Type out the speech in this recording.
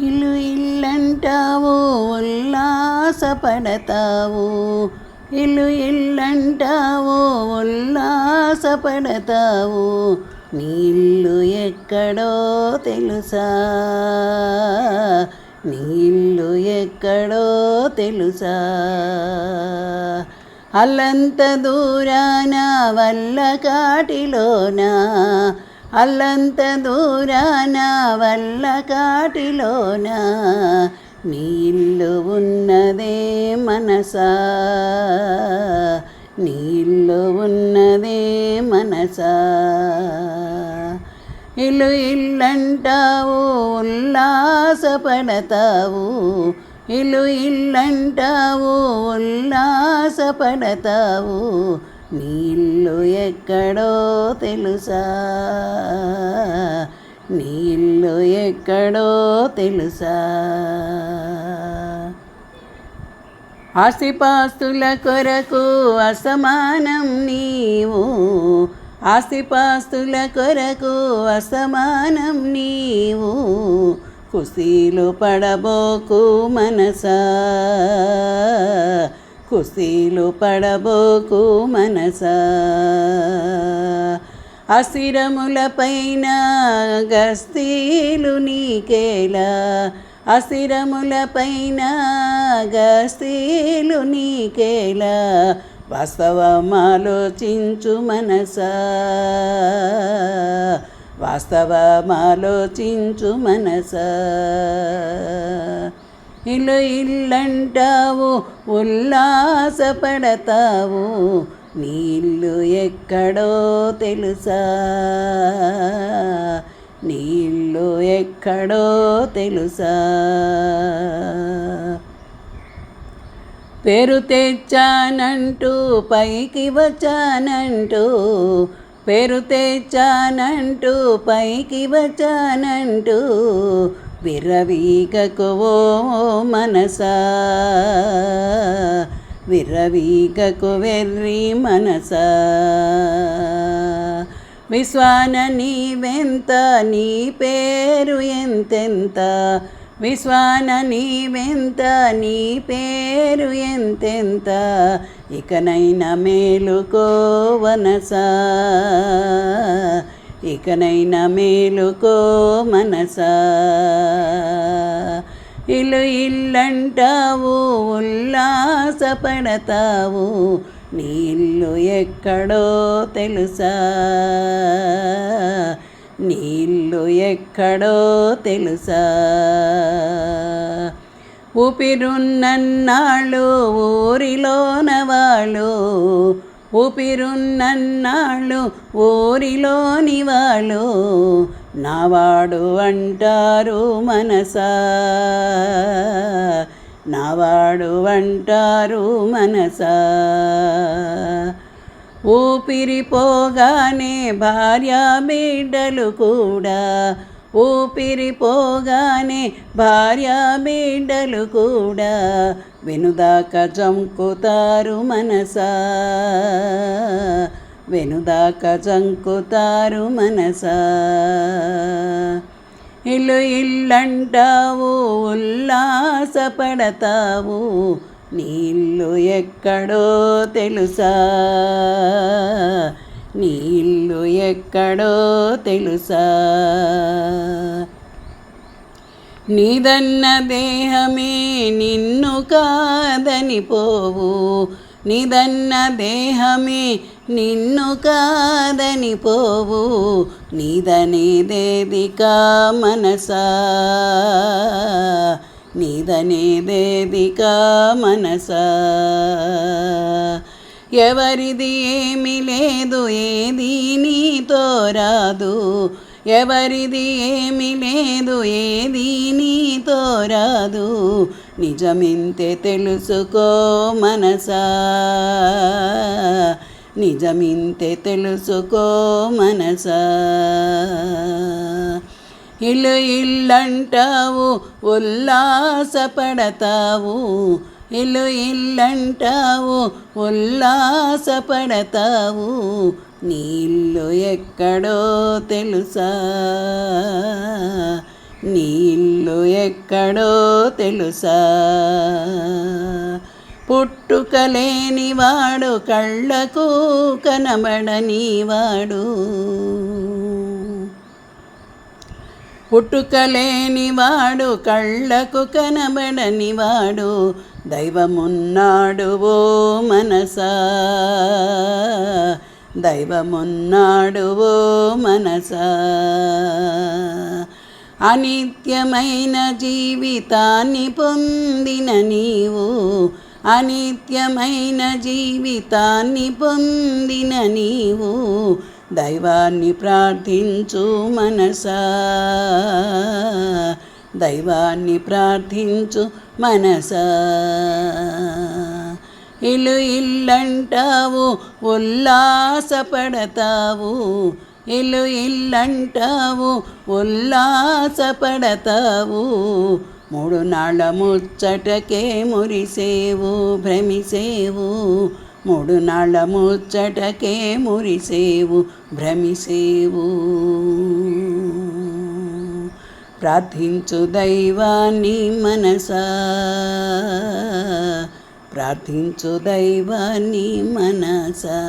ఇల్లు ఇల్లంటావు ఉల్లాసపడతావు? ఇల్లు ఇల్లంటావు ఉల్లాసపడతావు? నీళ్ళు ఎక్కడో తెలుసా? నీళ్ళు ఎక్కడో తెలుసా? అల్లంత దూరాన వల్ల కాటిలోనా? అల్లంత దూరాన వల్ల కాటిలోన నీ ఇల్లు ఉన్నదే మనసా. నీ ఇల్లు ఉన్నదే మనసా. ఇల్లు ఇల్లంటావు ఉల్లాసపడతావు. ఇల్లు ఇల్లంటావు ఉల్లాసపడతావు. నీ ఇల్లు ఎక్కడో తెలుసా? నీ ఇల్లు ఎక్కడో తెలుసా? ఆస్తిపాస్తుల కొరకు అసమానం నీవు. ఆస్తిపాస్తుల కొరకు అసమానం నీవు. కుసీలు పడబోకు మనసా. కుస్తీలు పడబోకు మనసా. అస్థిరములపైన గస్తీలు నీకేలా. అస్థిరములపైన గస్తీలు నీకేలా. వాస్తవమాలోచించు మనసా. వాస్తవమాలోచించు మనసా. ఇల్లు ఇల్లంటావు ఉల్లాసపడతావు నీ ఇల్లు ఎక్కడో తెలుసా? నీ ఇల్లు ఎక్కడో తెలుసా? పేరు తెచ్చానంటూ పైకి వచ్చానంటూ పేరు తెచ్చానంటూ పైకి వచ్చానంటూ విర్రవీగకు ఓ మనసా. విర్రవీగకు వెర్రి మనసా. విశ్వాన నీవెంత నీ పేరు ఎంతెంత? విశ్వాన నీవెంత నీ పేరు ఎంతెంత? ఇకనైనా మేలుకోవనసా ఇకనైనా మేలుకో మనసా. ఇల్లు ఇల్లంటావు ఉల్లాసపడతావు నీ ఇల్లు ఎక్కడో తెలుసా. నీ ఇల్లు ఎక్కడో తెలుసా. ఊపిరున్నన్నాళ్ళు ఊరిలోన వాళ్ళు ఊపిరున్నన్నాళ్ళు ఊరిలోని వాళ్ళు నావాడు అంటారు మనసా. నావాడు అంటారు మనసా. ఊపిరి పోగానే భార్య బిడ్డలు కూడా ఊపిరి పోగానే భార్య బిడ్డలు కూడా వెనుదాక జంకుతారు మనసా. వెనుదాక జంకుతారు మనసా. ఇల్లు ఇల్లంటావు ఉల్లాసపడతావు నీళ్ళు ఎక్కడో తెలుసా. నీళ్ళు ఎక్కడో తెలుసా? నీదన్న దేహమే నిన్ను కాదని పోవు. నిదన్న దేహమే నిన్ను కాదని పోవు. నీదనేదేదికా మనసా? నీదనేదేదికా మనసా? ఎవరిది ఏమి లేదు ఏది నీతో రాదు. ఎవరిది ఏమి లేదు ఏది నీతో రాదు. నిజమింతే తెలుసుకో మనసా. నిజమింతే తెలుసుకో మనసా. ఇల్లు ఇల్లంటావు ఉల్లాసపడతావు. ఇల్లు ఇల్లంటావు ఉల్లాసపడతావు. నీ ఇల్లు ఎక్కడో తెలుసా? నీ ఇల్లు ఎక్కడో తెలుసా? పుట్టుకలేనివాడు కళ్ళకు కనబడనివాడు పుట్టుకలేనివాడు కళ్ళకు కనబడనివాడు దైవమున్నాడు ఓ మనసా. దైవమున్నాడు ఓ మనసా. అనిత్యమైన జీవితాన్ని పొందిన నీవు అనిత్యమైన జీవితాన్ని పొందిన నీవు దైవాన్ని ప్రార్థించు మనసా. దైవాన్ని ప్రార్థించు మనసా. ఇల్లు ఇల్లంటావు ఉల్లాసపడతావు. ఇల్లు ఇల్లంటావు ఉల్లాసపడతావు. మూడు నాళ్ళ ముచ్చటకే మురిసేవు భ్రమిసేవు. మూడు నాళ్ళ ముచ్చటకే మురిసేవు భ్రమిసేవు. ప్రార్థించు దైవాన్ని మనసా ప్రార్థించు దైవాన్ని మనసా.